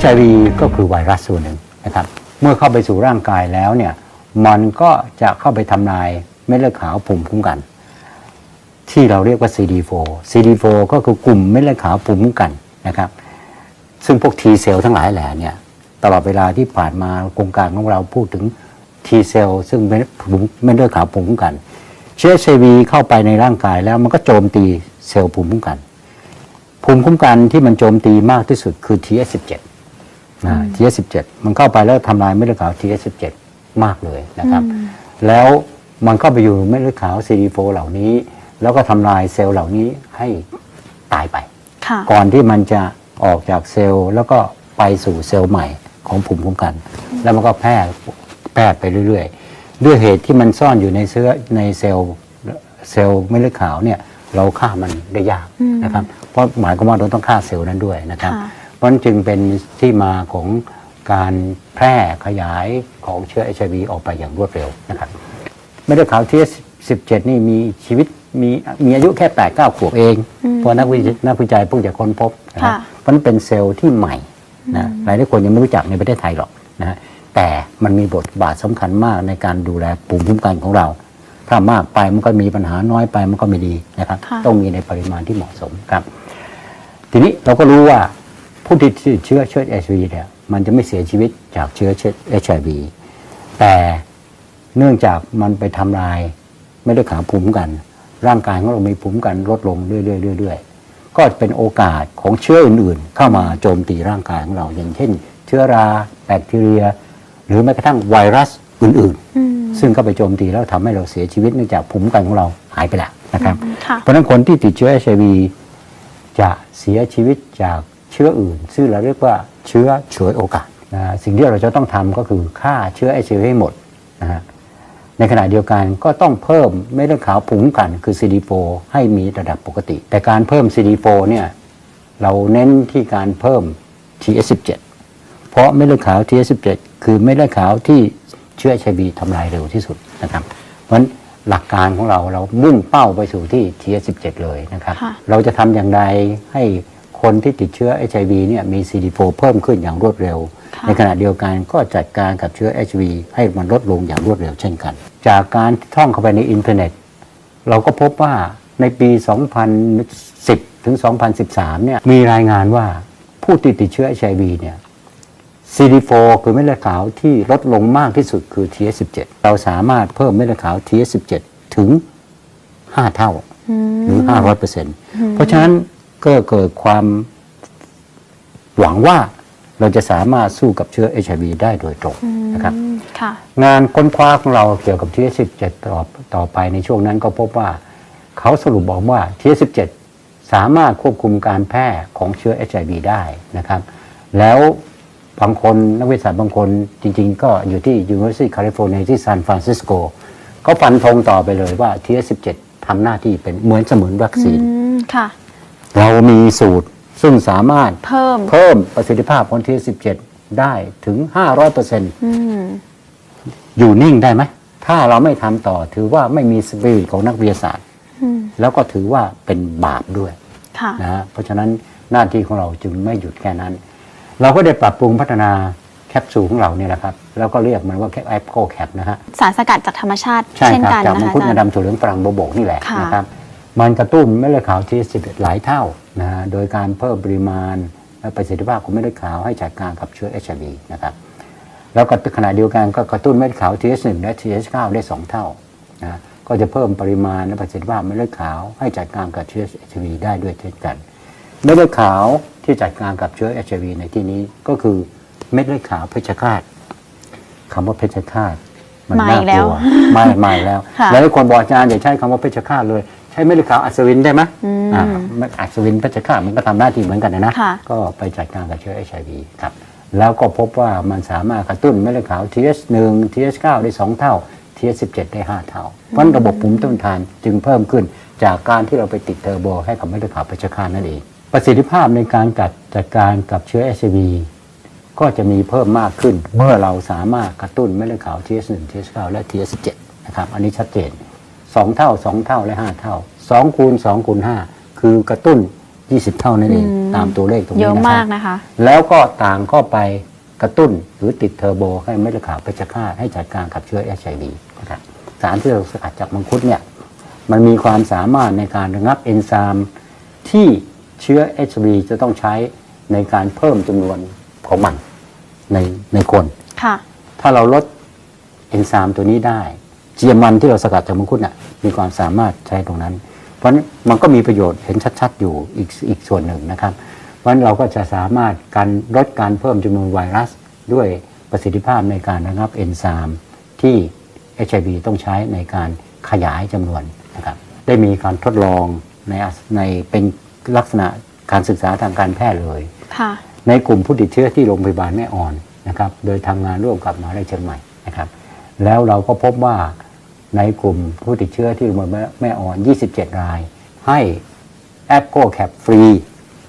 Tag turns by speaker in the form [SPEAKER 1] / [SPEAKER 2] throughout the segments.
[SPEAKER 1] HIV ก็คือไวรัสส่วนหนึ่งนะครับเมื่อเข้าไปสู่ร่างกายแล้วเนี่ยมันก็จะเข้าไปทำลายเม็ดเลือดขาวภูมิคุ้มกัน ที่เราเรียกว่า CD4 CD4 ก็คือกลุ่มเม็ดเลือดขาวภูมิคุ้มกันนะครับ ซึ่งพวก T เซลล์ทั้งหลายแหล่เนี่ยตลอดเวลาที่ผ่านมาโครงการของเราพูดถึง T เซลล์ซึ่งเมิเม็ดเลือดขาวภูมิคุ้มกันเชื้อ HIV เข้าไปในร่างกายแล้วมันก็โจมตีเซลล์ภูมิคุ้มกัน ภูมิคุ้มกันที่มันโจมตีมากที่สุดคือ TS17 นะ TS17 มันเข้าไปแล้วทำลายเม็ดเลือดขาว TS17 มากเลยนะครับ แล้วมันก็ไปอยู่เม็ดเลือดขาว CD4 เหล่านี้ แล้วก็ทำลายเซลล์เหล่านี้ให้ตายไป
[SPEAKER 2] ค่ะ
[SPEAKER 1] ก่อนที่มันจะออกจากเซลล์แล้วก็ไปสู่เซลล์ใหม่ของภูมิคุ้มกัน แล้วมันก็แพร่แพร่ไปเรื่อยๆ ด้วยเหตุที่มันซ่อนอยู่ในเชื้อในเซลล์เซลล์เม็ดเลือดขาวเนี่ยเราฆ่ามันได้ยากนะครับ เพราะหมายความว่าเราต้องฆ่าเซลล์นั้นด้วยนะครับ
[SPEAKER 2] ค่ะ
[SPEAKER 1] เพ ราะฉะนั้นจึงเป็นที่มาของการแพร่ขยายของเชื้อ HIV ออกไปอย่างรวดเร็วนะครับเม็ดเลือดขาวที่17 นี่มีชีวิตมีมีอายุแค่8 9ขวบเองเพราะนักวิจัยนักวิจัยเพิ่งจะค้นพบนะครับ
[SPEAKER 2] ค่ะ
[SPEAKER 1] เพราะมันเป็นเซลล์ที่ใหม่นะหลายหลายคนยังไม่รู้จักในประเทศไทยหรอกนะฮะแต่มันมีบทบาทสำคัญมากในการดูแลภูมิคุ้มกันของเรา ถ้ามากไปมันก็มีปัญหาน้อยไปมันก็ไม่ดีนะครับ
[SPEAKER 2] ค่ะ
[SPEAKER 1] ต้องมีในปริมาณที่เหมาะสมครับ ทีนี้เราก็รู้ว่า ผู้ที่ติดเชื้อเชื้อ HIV เนี่ยมันจะไม่เสียชีวิตจากเชื้อเชื้อ HIV แต่เนื่องจากมันไปทำลายไม่ได้ขาภูมิคุ้มกัน ร่างกายของเรามีภูมิคุ้มกันลดลงเรื่อยๆเรื่อยๆก็เป็นโอกาสของเชื้ออื่นๆ เข้ามาโจมตีร่างกายของเราอย่างเช่น เชื้อราแบคทีเรีย หรือแม้กระทั่งไวรัสอื่น
[SPEAKER 2] อืม
[SPEAKER 1] ๆซึ่งเข้าไปโจมตีแล้วทำให้เราเสียชีวิตเนื่องจากภูมิคุ้มกันของเราหายไปแล้วนะครับ
[SPEAKER 2] ค่ะ
[SPEAKER 1] เพราะฉะนั้นคนที่ติดเชื้อ HIV จะเสียชีวิตจาก เชื้ออื่น ซึ่งเราเรียกว่าเชื้อฉวยโอกาสนะฮะสิ่งที่เราจะต้องทำก็คือฆ่าเชื้อ HIV ให้หมดนะฮะในขณะเดียวกันก็ต้องเพิ่มเม็ดเลือดขาวภูมิคุ้มกันคือ CD4 ให้มีระดับปกติ แต่การเพิ่ม CD4 เนี่ยเราเน้นที่การเพิ่ม TS17 เพราะเม็ดเลือดขาว TS17 คือเม็ดเลือดขาวที่เชื้อ HIV ทำลายเร็วที่สุดนะครับ เพราะฉะนั้นหลักการของเราเรามุ่งเป้าไปสู่ที่ TS17 เลยนะครับ
[SPEAKER 2] ค่ะ
[SPEAKER 1] เราจะทำอย่างไรให้ คนที่ติดเชื้อ HIV เนี่ยมี CD4 เพิ่มขึ้นอย่างรวดเร็ว
[SPEAKER 2] ค่ะ
[SPEAKER 1] ในขณะเดียวกันก็จัดการกับเชื้อ HIV ให้มันลดลงอย่างรวดเร็วเช่นกัน จากการท่องเข้าไปในอินเทอร์เน็ต เราก็พบว่าในปี 2010 ถึง 2013 เนี่ยมีรายงานว่าผู้ติดติดเชื้อ HIV เนี่ย CD4 คือเม็ดเลือดขาวที่ลดลงมากที่สุดคือ TS17 เราสามารถเพิ่มเม็ดเลือดขาว TS17 ถึง 5 เท่าหรือ 500เปอร์เซ็นต์เพราะฉะนั้น ก็เกิดความหวังว่าเราจะสามารถสู้กับเชื้อ HIV ได้โดยตรงนะครับ
[SPEAKER 2] อืมค่ะ
[SPEAKER 1] งานค้นคว้าของเราเกี่ยวกับ TS17 ต่อต่อไปในช่วงนั้นก็พบว่า เขาสรุปบอกว่า TS17 สามารถควบคุมการแพร่ของเชื้อ HIV ได้นะครับ แล้วบางคนนักวิทยาศาสตร์บางคนจริง ๆ ก็อยู่ที่ University California ที่ซานฟรานซิสโกเขาฟันธงต่อไปเลยว่า TS17 ทำหน้าที่เป็นเหมือนเสมือนวัคซีน
[SPEAKER 2] อืมค่ะ
[SPEAKER 1] เรามีสูตรซึ่งสามารถ
[SPEAKER 2] เพิ่ม
[SPEAKER 1] เพิ่มประสิทธิภาพของ TS17 ได้ถึง 500%
[SPEAKER 2] อืม
[SPEAKER 1] อยู่นิ่งได้ไหม ถ้าเราไม่ทำต่อถือว่าไม่มีสปิริตของนักวิทยาศาสตร์
[SPEAKER 2] อืม
[SPEAKER 1] แล้วก็ถือว่าเป็นบาปด้วย
[SPEAKER 2] ค่ะ
[SPEAKER 1] นะฮะเพราะฉะนั้นหน้าที่ของเราจึงไม่หยุดแค่นั้น เราก็ได้ปรับปรุงพัฒนาแคปซูลของเราเนี่ยแหละครับแล้วก็เรียกมันว่าแคปแอปโคแคปนะฮะ
[SPEAKER 2] สารสกัดจากธรรมชาติ
[SPEAKER 1] ใช่
[SPEAKER 2] เช่น
[SPEAKER 1] ครับ
[SPEAKER 2] กัน
[SPEAKER 1] จาก
[SPEAKER 2] นะ
[SPEAKER 1] มัง
[SPEAKER 2] คะ
[SPEAKER 1] คุด
[SPEAKER 2] อาจาร
[SPEAKER 1] งา
[SPEAKER 2] ย์
[SPEAKER 1] ดำถั่วเหลืองฝรั่งโบวบกนี่แหละ
[SPEAKER 2] ค่ะ
[SPEAKER 1] นะครับ มันกระตุ้นเม็ดเลือดขาวที่11 หลายเท่านะฮะโดยการเพิ่มปริมาณและประสิทธิภาพของเม็ดเลือดขาวให้จัดการกับเชื้อ HIV นะครับแล้วก็ขณะเดียวกันก็กระตุ้นเม็ดเลือดขาว TH1 และ TH9 ได้ 2 เท่านะก็จะเพิ่มปริมาณและประสิทธิภาพเม็ดเลือดขาวให้จัดการกับเชื้อ HIV ได้ด้วยเช่นกัน เม็ดเลือดขาวที่จัดการกับเชื้อ HIV ในที่นี้ก็คือเม็ดเลือดขาวเพชฌฆาตคำว่าเพชฌฆาตมัน
[SPEAKER 2] มา
[SPEAKER 1] น่า
[SPEAKER 2] อีก
[SPEAKER 1] ก
[SPEAKER 2] แล้
[SPEAKER 1] ลั
[SPEAKER 2] ว
[SPEAKER 1] วไม่ไม่แล้ว
[SPEAKER 2] ค่ะ
[SPEAKER 1] แล้วคนบอกอาจารย์อย่าใช้คำว่าเพชฌฆาตเลย ใช้เม็ดเลือดขาวอัศวินได้ไหม
[SPEAKER 2] อืม
[SPEAKER 1] อ่าอัศวินเพชฌฆาตมันก็ทำหน้าที่เหมือนกันนะนะ
[SPEAKER 2] ค่ะ
[SPEAKER 1] ก็ไปจัดการกับเชื้อ HIV ครับ แล้วก็พบว่ามันสามารถกระตุ้นเม็ดเลือดขาว TH1 TH9 ได้ 2 เท่า TH17 ได้ 5 เท่า เพราะฉะนั้นระบบภูมิต้านทานจึงเพิ่มขึ้น จากการที่เราไปติดเทอร์โบให้กับเม็ดเลือดขาวเพชฌฆาตนั่นเอง ประสิทธิภาพในการจัดจัดการกับเชื้อ HIV ก็จะมีเพิ่มมากขึ้น เมื่อเราสามารถกระตุ้นเม็ดเลือดขาว TH1 TH9 และ TH17 นะครับ อันนี้ชัดเจน 2เท่า2เท่าและ5เท่า2คูณ2คูณ5คือกระตุ้น 20 เท่านั่นเอง
[SPEAKER 2] อืม
[SPEAKER 1] ตามตัวเลขตรง
[SPEAKER 2] เย
[SPEAKER 1] นี้
[SPEAKER 2] อะ
[SPEAKER 1] นะค
[SPEAKER 2] มา
[SPEAKER 1] รั
[SPEAKER 2] ก
[SPEAKER 1] บ
[SPEAKER 2] นะคะ
[SPEAKER 1] แล้วก็ต่างก็ไปกระตุ้นหรือติดเทอร์โบให้เม็ดเลือดขาวเพชฌฆาตให้จัดการกับเชื้อ HIV นะครับสารที่เราสกัดจากมังคุดเนี่ยมันมีความสามารถในการระงับเอนไซม์ที่เชื้อ HIV จะต้องใช้ในการเพิ่มจำนวนของมันในในคน
[SPEAKER 2] ค่ะ
[SPEAKER 1] ถ้าเราลดเอนไซม์ตัวนี้ได้ เจียมันที่เราสกัดจากมังคุดน่ะมีความสามารถใช้ตรงนั้น เพราะฉะนั้นมันก็มีประโยชน์เห็นชัดๆ อยู่อีกอีกส่วนหนึ่งนะครับ เพราะฉะนั้นเราก็จะสามารถการลดการเพิ่มจำนวนไวรัส ด้วยประสิทธิภาพในการระงับเอนไซม์ที่ HIV ต้องใช้ในการขยายจำนวนนะครับได้มีการทดลองในอัสในเป็นลักษณะการศึกษาทางการแพทย์เลย
[SPEAKER 2] ค่ะ
[SPEAKER 1] ในกลุ่มผู้ติดเชื้อที่โรงพยาบาลแม่อ่อนนะครับ โดยทำงานร่วมกับมหาวิทยาลัยเชียงใหม่นะครับ แล้วเราก็พบว่าในกลุ่มผู้ติดเชื้อที่โรงพยาบาลแม่อ่อน 27 ราย ให้แอปโกแคปฟรี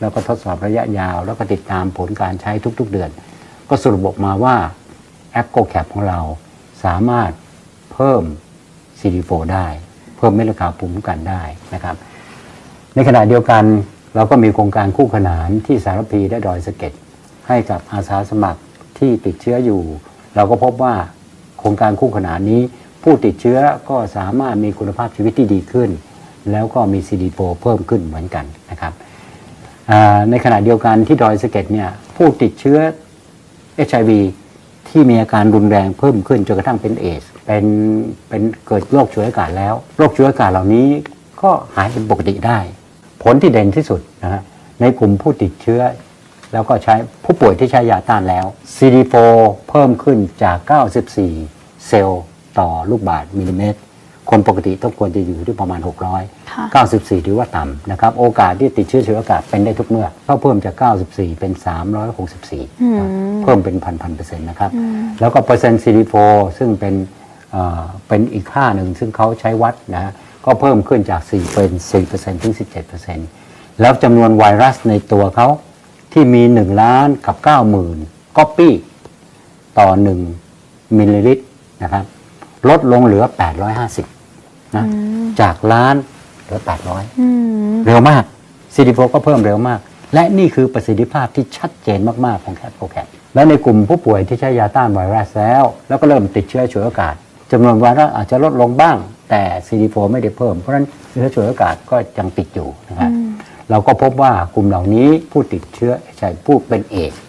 [SPEAKER 1] แล้วก็ทดสอบระยะยาว แล้วก็ติดตามผลการใช้ทุกๆเดือน ก็สรุปออกมาว่าแอปโกแคปของเราสามารถเพิ่ม CD4 ได้ เพิ่มเม็ดเลือดขาวภูมิคุ้มกันได้นะครับ ในขณะเดียวกันเราก็มีโครงการคู่ขนานที่สารพีและดอยสะเก็ดให้กับอาสาสมัครที่ติดเชื้ออยู่ เราก็พบว่า ครงการคู่ขนานนี้ ผู้ติดเชื้อก็สามารถมีคุณภาพชีวิตที่ดีขึ้น แล้วก็มี CD4 เพิ่มขึ้นเหมือนกันนะครับในขณะเดียวกันที่ดอยสะเก็ดเนี่ยผู้ติดเชื้อ HIV ที่มีอาการรุนแรงเพิ่มขึ้นจนกระทั่งเป็นเอสเป็นเป็นเกิดโรคฉวยโอกาสแล้วโรคฉวยโอกาสเหล่านี้ก็หายเป็นปกติได้ ผลที่เด่นที่สุดนะฮะในกลุ่มผู้ติดเชื้อ แล้วก็ใช้ผู้ป่วยที่ใช้ยาต้านแล้ว CD4 เพิ่มขึ้นจาก 94 เซลล์ต่อลูกบาศก์มิลลิเมตร คนปกติต้องควรจะอยู่ที่ประมาณ 600
[SPEAKER 2] ค่ะ
[SPEAKER 1] 94 ถือว่าต่ำนะครับ โอกาสที่ติดเชื้อเชื้ออากาศเป็นได้ทุกเมื่อเขาเพิ่มจาก 94 เป็น 364
[SPEAKER 2] อืม
[SPEAKER 1] นะเพิ่มเป็นพันพันเปอร์เซ็นต์นะครับ
[SPEAKER 2] อืม
[SPEAKER 1] แล้วก็เปอร์เซ็นต์ CD4 ซึ่งเป็นเอ่อเป็นอีกค่าหนึ่งซึ่งเขาใช้วัดนะฮะก็เพิ่มขึ้นจาก4เป็น4%ถึง 17%แล้วจำนวนไวรัสในตัวเขา ที่มี1ล้านกับ90,000ก๊อปปี้ต่อ1มิลลิลิตรนะครับ ลดลงเหลือ850นะ
[SPEAKER 2] อืม
[SPEAKER 1] จากล้านเหลือ800
[SPEAKER 2] อืม
[SPEAKER 1] เร็วมาก CD4 ก็เพิ่มเร็วมาก และนี่คือประสิทธิภาพที่ชัดเจนมาก ๆ ของแคปโปแคปและในกลุ่มผู้ป่วยที่ใช้ยาต้านไวรัสแล้ว แล้วก็เริ่มติดเชื้อฉวยโอกาสจำนวนไวรัสอาจจะลดลงบ้าง แต่ CD4 ไม่ได้เพิ่ม เพราะฉะนั้นเชื้อฉวยโอกาสก็ยังติดอยู่นะครับ
[SPEAKER 2] อืม
[SPEAKER 1] เราก็พบว่ากลุ่มเหล่านี้ผู้ติดเชื้อใช่ผู้เป็นเอดส์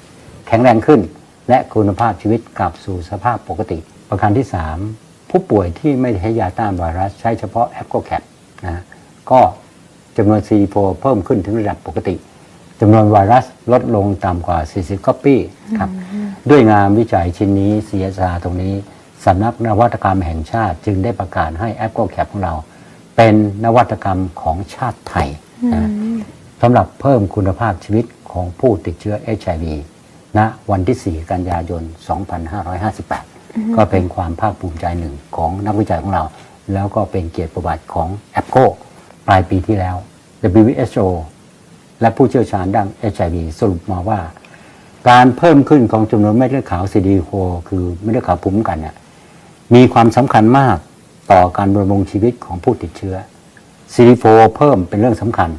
[SPEAKER 1] แข็งแรงขึ้น และคุณภาพชีวิตกลับสู่สภาพปกติ ประการที่ 3 ผู้ป่วยที่ไม่ได้ใช้ยาต้านไวรัสใช้เฉพาะแอปโกแคปนะก็จำนวน CD4 เพิ่มขึ้นถึงระดับปกติจำนวนไวรัสลดลงต่ำกว่า 40 copy ครับ ด้วยงานวิจัยชิ้นนี้ CSR ตรงนี้สำนักนวัตกรรมแห่งชาติจึงได้ประกาศให้แอปโกแคปของเรา เป็นนวัตกรรมของชาติไทยนะ สำหรับเพิ่มคุณภาพชีวิตของผู้ติดเชื้อ HIV ณวันที่ 4 กันยายน 2558 ก็เป็นความภาคภูมิใจหนึ่งของนักวิจัยของเรา แล้วก็เป็นเกียรติประวัติของแอปโกปลายปีที่แล้ว WHO และผู้เชี่ยวชาญด้าน HIV สรุปมาว่า การเพิ่มขึ้นของจำนวนเม็ดเลือดขาว CD4 คือเม็ดเลือดขาวภูมิคุ้มกันเนี่ยมีความสำคัญมากต่อการดำรงชีวิตของผู้ติดเชื้อ CD4 เพิ่มเป็นเรื่องสำคัญ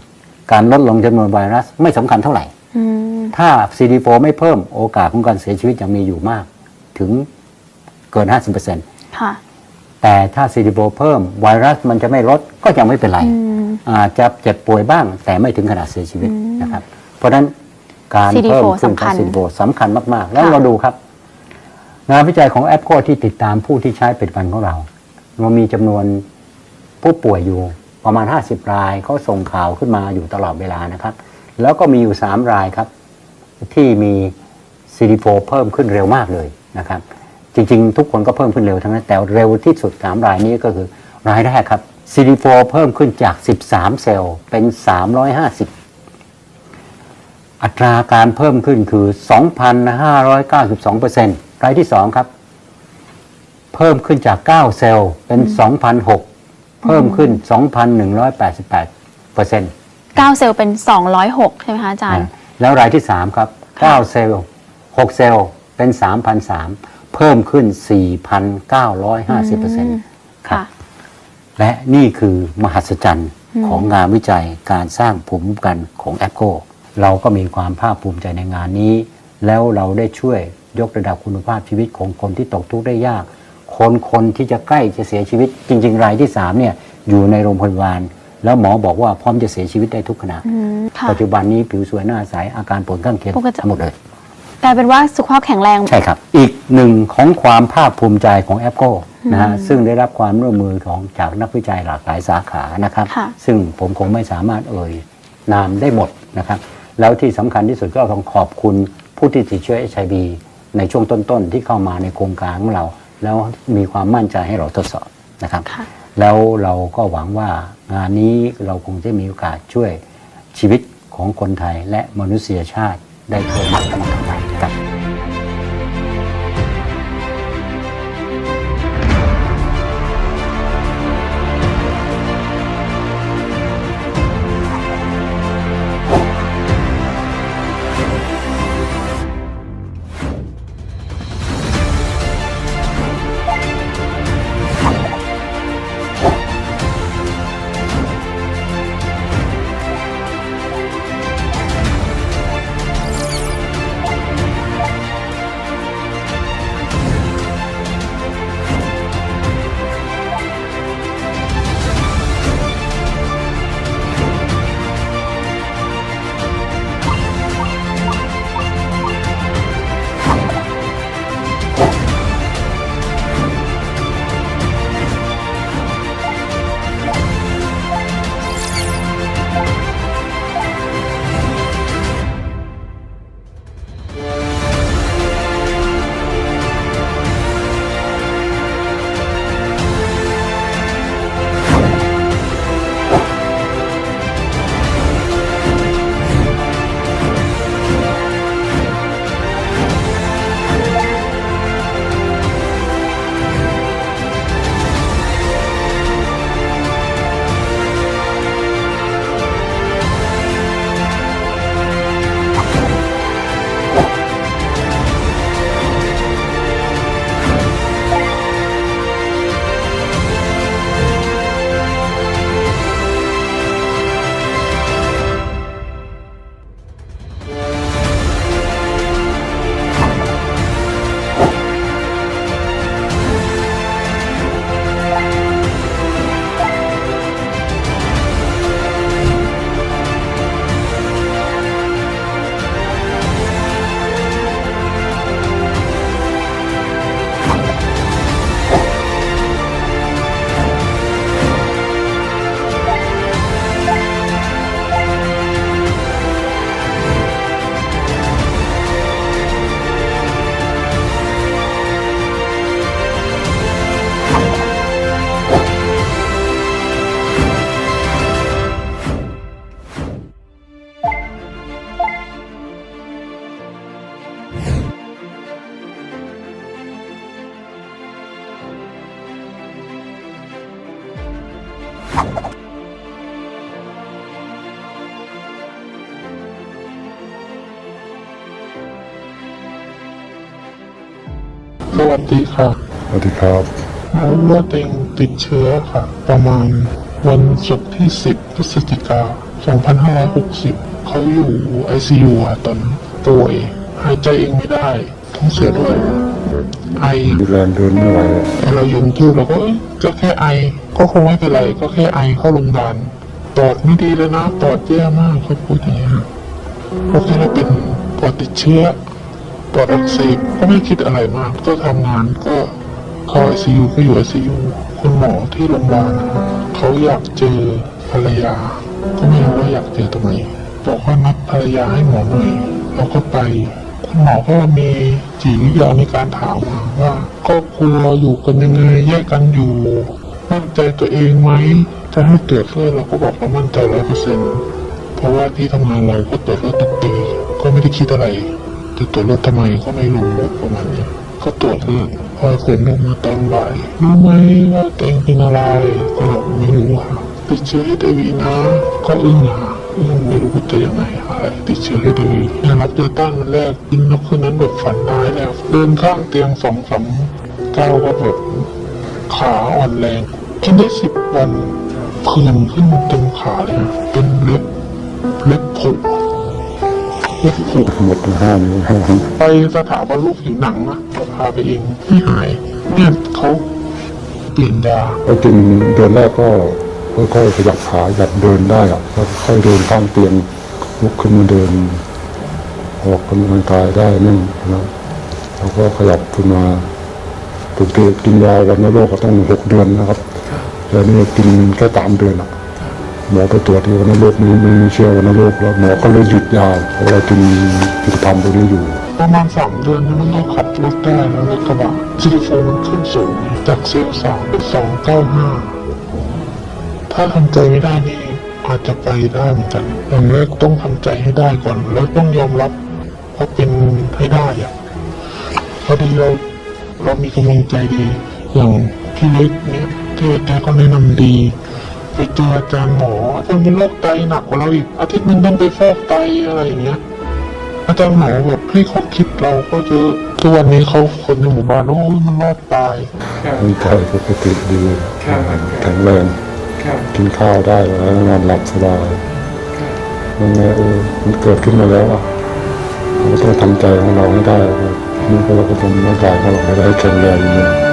[SPEAKER 1] การลดลงจำนวนไวรัสไม่สำคัญเท่าไหร่
[SPEAKER 2] อืม
[SPEAKER 1] ถ้า CD4 ไม่เพิ่มโอกาสของการเสียชีวิตยังมีอยู่มาก ถึงเกิน 50%
[SPEAKER 2] ค่ะ
[SPEAKER 1] แต่ถ้า CD4 เพิ่มไวรัสมันจะไม่ลดก็ยังไม่เป็นไร
[SPEAKER 2] อืม
[SPEAKER 1] อาจจะเจ็บป่วยบ้าง แต่ไม่ถึงขนาดเสียชีวิต
[SPEAKER 2] อืม
[SPEAKER 1] นะครับ เพราะฉะนั้นการ
[SPEAKER 2] CD4
[SPEAKER 1] เพิ่มขึ้นของ
[SPEAKER 2] สำคัญ
[SPEAKER 1] CD4 สำคัญมาก ๆ แล้ว
[SPEAKER 2] ค่ะ
[SPEAKER 1] เราดูครับ งานวิจัยของแอปโคที่ติดตามผู้ที่ใช้ผลิตภัณฑ์ของเราเรามีจำนวนผู้ป่วยอยู่ ประมาณ 50 รายเขาส่งข่าวขึ้นมาอยู่ตลอดเวลานะครับ แล้วก็มีอยู่ 3 รายครับ ที่มี CD4 เพิ่มขึ้นเร็วมากเลยนะครับ จริงๆ ทุกคนก็เพิ่มขึ้นเร็วทั้งนั้นแต่เร็วที่สุด 3 รายนี้ก็คือรายแรกครับ CD4 เพิ่มขึ้นจาก 13 เซลล์เป็น 350 อัตราการเพิ่มขึ้นคือ 2,592%รายที่ 2 ครับ เพิ่มขึ้นจาก 9 เซลล์เป็น 2,006 เพิ่มขึ้น 2,188เปอร์เซ็นต์
[SPEAKER 2] 9เซลล์เป็น 206 ใช่ไหมคะอาจารย์
[SPEAKER 1] แล้วรายที่ 3 ครับ 9 เซลล์ 6 เซลล์เป็น 3,003 เพิ่มขึ้น 4,950เปอร์เซ็นต์
[SPEAKER 2] ค่ะ
[SPEAKER 1] และนี่คือมหัศจรรย์ของงานวิจัยการสร้างภูมิคุ้มกันของแอปโกเราก็มีความภาคภูมิใจในงานนี้ แล้วเราได้ช่วยยกระดับคุณภาพชีวิตของคนที่ตกทุกข์ได้ยาก คนคนที่จะใกล้จะเสียชีวิต จริง ๆ รายที่สามเนี่ยอยู่ในโรงพยาบาล แล้วหมอบอกว่าพร้อมจะเสียชีวิตได้ทุกขณะ
[SPEAKER 2] อืมค่ะ
[SPEAKER 1] ปัจจุบันนี้ผิวสวยหน้าใสอาการผลข้างเคียง
[SPEAKER 2] ปกติ
[SPEAKER 1] ทั้งหมดเลย
[SPEAKER 2] กลายเป็นว่าสุขภาพแข็งแรง
[SPEAKER 1] ใช่ครับ อีกหนึ่งของความภาคภูมิใจของแอปโก้นะฮะซึ่งได้รับความร่วมมือของจากนักวิจัยหลากหลายสาขานะครับ
[SPEAKER 2] ค่ะ
[SPEAKER 1] ซึ่งผมคงไม่สามารถเอ่ยนามได้หมดนะครับ แล้วที่สำคัญที่สุดก็ต้องขอบคุณผู้ที่ติดเชื้อ HIV ในช่วงต้นๆ ที่เข้ามาในโครงการของเรา แล้วมีความมั่นใจให้เราทดสอบนะครับ
[SPEAKER 2] ค่ะ
[SPEAKER 1] แล้วเราก็หวังว่างานนี้เราคงจะมีโอกาสช่วยชีวิตของคนไทยและมนุษยชาติได้เพิ่มมากขึ้นไปครับ
[SPEAKER 3] วัสดีค่ะ
[SPEAKER 4] สวัสดีครับ
[SPEAKER 3] พบว่าตัวเองติดเชื้อค่ะ ประมาณวันศุกร์ที่ 10พฤศจิกา2560 เขาอยู่ ICU อะตอนป่วยหายใจเองไม่ได้ท้องเสียด้วย ไอ
[SPEAKER 4] ดูแลเดินไม่ไหว
[SPEAKER 3] แต่เราอยู่กรุงเทพเราก็เอ้ยก็แค่ไอ ก็คงไม่เป็นไร ก็แค่ไอเข้าโรงพยาบาลปอดไม่ดีเลยนะปอดแย่มากเขาพูดอย่างนี้ยเพราะแค่เราเป็นปอดติดเชื้อ ปอดอักเสบก็ไม่คิดอะไรมาก ก็ทำงานก็เข้าไอซียูก็อยู่ไอซียูคุณหมอที่โรงพยาบาลเขาอยากเจอภรรยา ก็ไม่รู้ว่าอยากเจอทำไมบอกว่านัดภรรยาให้หมอหน่อยเราก็ไป คุณหมอก็มีจิตวิทยาในการถามว่าครอบครัวอยู่กันยังไงแยกกันอยู่มั่นใจตัวเองไหมจะให้ตรวจเลือดเราก็บอกเรามั่นใจร้อยเปอร์เซ็นต์เพราะว่าที่ทำงานเราก็ตรวจเลือดทุกปีก็ไม่ได้คิดอะไร จะตรวจเลือดทำไมก็ไม่รู้ประมาณนี้ก็ตรวจเลือพอผลออกมาตอนบ่ายรู้ไหมว่าตัวเองเป็นอะไรก็บอกไม่รู้ค่ะติดเชื้อเอวีนะก็อึ้งค่ะอึ้งไม่รู้จะยังไงอะไรติดเชื้อเอวีได้รับเดลต้าวันแรกกินแล้วคืนนั้นแบบฝันร้ายแล้วเดินข้างเตียงสองสามก้าวก็แบบขาอ่อนแรงกินได้สิบวันผื่นขึ้นเต็มขาเลยเป็นเล็บเล็บผุเล็บผุ
[SPEAKER 1] หมดห้านิ้วห้า
[SPEAKER 3] ไปสถาบันโรคผิวหนังนะเราพาไปเองไม่หาย เนี่ยเขาเปลี่ยนยา
[SPEAKER 4] ก็กินเดือนแรกก็ค่อยๆขยับขาหยับเดินได้อะแล้วค่อยเดินข้างเตียงลุกขึ้นมาเดิน ออกกำลังกายได้นั่งนะแล้วก็ขยับขึ้นมาปกติกินยาวันโรคก็ต้องหกเดือนนะครับแต่นี่กินแค่สามเดือนอะ หมอไปตรวจที่วันโรคนี้ไม่เชื่อวันโรคแล้วหมอก็เลยหยุดยาเพราะเรากินกิจกรรมตัวนี้อยู่
[SPEAKER 3] ประมาณสามเดือนนี่มันก็ขับรถได้แล้วรถกระบะซิลิโฟนมันขึ้นสูงจากเซลสามเป็นสองเก้าห้าถ้าทำใจไม่ได้นี่อาจจะไปได้เหมือนกันอย่างแรกต้องทำใจให้ได้ก่อน แล้วต้องยอมรับเพราะเป็นให้ได้อะพอดีเราเรามีกำลังใจดีอย่างพี่เล็กเนี่ยเทศแกก็แนะนำดี ไปเจออาจารย์หมออาจารย์เป็นโรคไตหนักกว่าเราอีกอาทิตย์หนึงต้องไปฟอกไตอะไรอย่างเงี้ย อาจารย์หมอแบบให้ข้อคิดเราก็เยอะทุกวันนี้เขาคนในหมู่บ้านโอ้ยมันรอดตาย
[SPEAKER 4] ร่างกายปกติดีแข็งแรงกินข้าวได้แล้วนอนหลับสบายนั่นไงเออมันเกิดขึ้นมาแล้วอะเราก็ต้องทำใจของเราให้ได้ครับนี่ก็เราก็ทำร่างกายของเราให้ได้แข็งแรงอย่างนี้